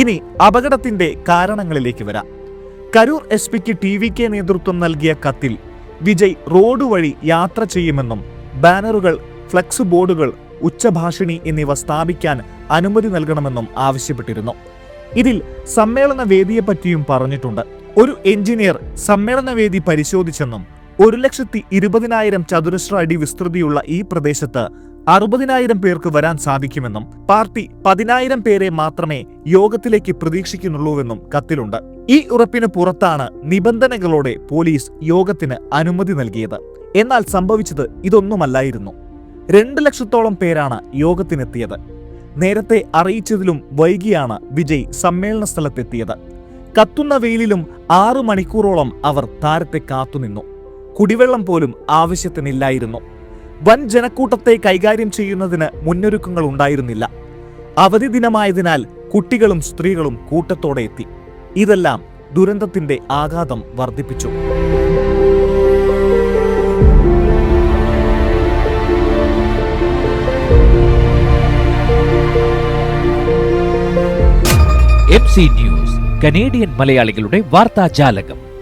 ഇനി അപകടത്തിന്റെ കാരണങ്ങളിലേക്ക് വരാം. കരൂർ എസ് പിക്ക് ടി വി കെ നേതൃത്വം നൽകിയ കത്തിൽ വിജയ് റോഡ് വഴി യാത്ര ചെയ്യുമെന്നും ബാനറുകൾ ഫ്ലക്സ് ബോർഡുകൾ ഉച്ചഭാഷിണി എന്നിവ സ്ഥാപിക്കാൻ അനുമതി നൽകണമെന്നും ആവശ്യപ്പെട്ടിരുന്നു. ഇതിൽ സമ്മേളന വേദിയെപ്പറ്റിയും പറഞ്ഞിട്ടുണ്ട്. ഒരു എഞ്ചിനീയർ സമ്മേളന വേദി പരിശോധിച്ചെന്നും ഒരു ലക്ഷത്തി ഇരുപതിനായിരം ചതുരശ്ര അടി വിസ്തൃതിയുള്ള ഈ പ്രദേശത്ത് അറുപതിനായിരം പേർക്ക് വരാൻ സാധിക്കുമെന്നും പാർട്ടി പതിനായിരം പേരെ മാത്രമേ യോഗത്തിലേക്ക് പ്രതീക്ഷിക്കുന്നുള്ളൂവെന്നും കത്തിലുണ്ട്. ഈ ഉറപ്പിന് പുറത്താണ് നിബന്ധനകളോടെ പോലീസ് യോഗത്തിന് അനുമതി നൽകിയത്. എന്നാൽ സംഭവിച്ചത് ഇതൊന്നുമല്ലായിരുന്നു. രണ്ട് ലക്ഷത്തോളം പേരാണ് യോഗത്തിനെത്തിയത്. നേരത്തെ അറിയിച്ചതിലും വൈകിയാണ് വിജയ് സമ്മേളന സ്ഥലത്തെത്തിയത്. കത്തുന്ന വെയിലിലും ആറു മണിക്കൂറോളം അവർ താരത്തെ കാത്തുനിന്നു. കുടിവെള്ളം പോലും ആവശ്യത്തിനില്ലായിരുന്നു. വൻ ജനക്കൂട്ടത്തെ കൈകാര്യം ചെയ്യുന്നതിന് മുന്നൊരുക്കങ്ങൾ ഉണ്ടായിരുന്നില്ല. അവധി ദിനമായതിനാൽ കുട്ടികളും സ്ത്രീകളും കൂട്ടത്തോടെ എത്തി. ഇതെല്ലാം ദുരന്തത്തിന്റെ ആഘാതം വർദ്ധിപ്പിച്ചു. എം സി ന്യൂസ് കനേഡിയൻ മലയാളികളുടെ വാർത്താജാലകം.